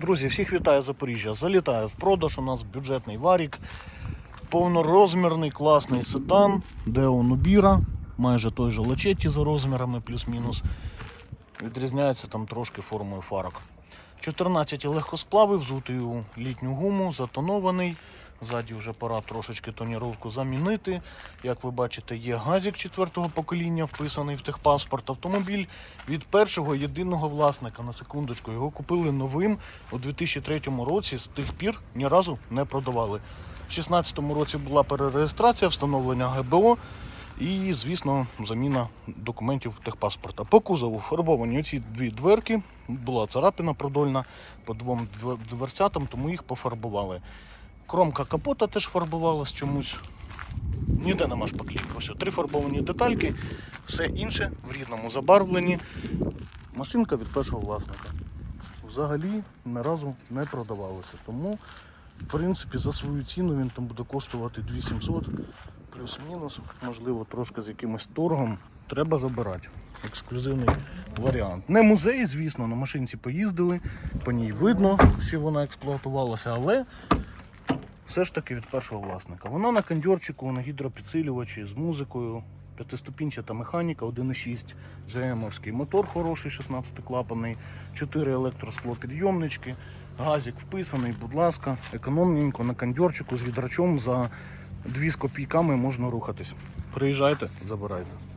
Друзі, всіх вітаю Запоріжжя. Залітає в продаж. У нас бюджетний варік, повнорозмірний, класний седан, Део Нубіра, майже той же Лачетті за розмірами, плюс-мінус. Відрізняється там трошки формою фарок. 14 легкосплави, взутий у літню гуму, затонований. Ззаді вже пора трошечки тоніровку замінити. Як ви бачите, є газік четвертого покоління, вписаний в техпаспорт. Автомобіль від першого єдиного власника. На секундочку, його купили новим у 2003 році. З тих пір ні разу не продавали. У 2016 році була перереєстрація, встановлення ГБО і, звісно, заміна документів техпаспорта. По кузову фарбовані оці дві дверки. Була царапина продольна по двом дверцятам, тому їх пофарбували. Кромка капота теж фарбувалась чомусь. Ніде нема шпаклівки. Ось три фарбовані детальки, все інше в рідному забарвленні. Машинка від першого власника. Взагалі ні разу не продавалася. Тому, в принципі, за свою ціну він там буде коштувати 2700 плюс-мінус, можливо, трошки з якимось торгом. Треба забирати. Ексклюзивний варіант. Не музей, звісно, на машинці поїздили, по ній видно, що вона експлуатувалася, але все ж таки від першого власника. Вона на кондьорчику, на гідропідсилювачі з музикою, п'ятиступінчата механіка, 1,6 GM-овський мотор хороший, 16-клапаний, 4 електросклопідйомнички, газик вписаний, будь ласка, економненько на кондьорчику з гідрачом за 2 з копійками можна рухатись. Приїжджайте, забирайте.